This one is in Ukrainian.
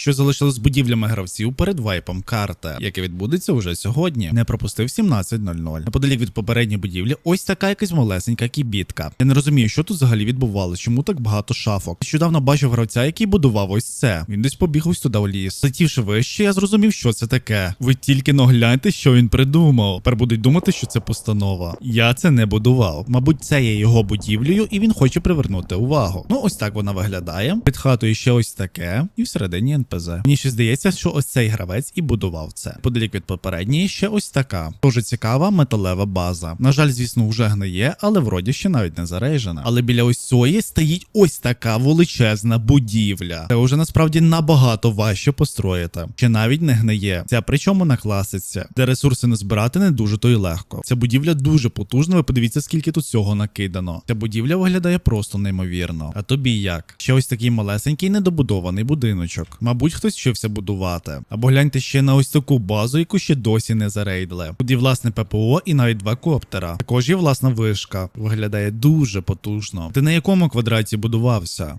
що залишилось будівлями гравців перед вайпом карти, яке відбудеться уже сьогодні. Не пропустив 17.00. Неподалік від попередньої будівлі, ось така якась малесенька кібітка. Я не розумію, що тут взагалі відбувалося, чому так багато шафок. Нещодавно бачив гравця, який будував ось це. Він десь побіг ось туди у ліс. Летівши вище, я зрозумів, що це таке. Ви тільки но гляньте, що він придумав. Тепер будуть думати, що це постанова. Я це не будував. Мабуть, це є його будівлею, і він хоче привернути увагу. Ну, ось так вона виглядає. Під хатою ще ось таке, і всередині НПЗ. Мені ще здається, що ось цей гравець і будував це. Подалік від попередньої ще ось така. Дуже цікава металева база. На жаль, звісно, вже гниє, але вроді ще навіть не зарейжена. Але біля ось цієї стоїть ось така величезна будівля. Це вже насправді набагато важче построїти. Ще навіть не гниє. Ця причому на класиці, де ресурси не збирати не дуже то й легко. Ця будівля дуже потужна. Ви подивіться, скільки тут цього накидано. Ця будівля виглядає просто неймовірно. А тобі як? Ще ось такий малесенький недобудований будиночок. Мабуть, хтось вчився будувати. Або гляньте ще на ось таку базу, яку ще досі не зарейдили. Тут є власне ППО і навіть два коптера. Також є власна вишка. Виглядає дуже потужно. Ти на якому квадраті будувався?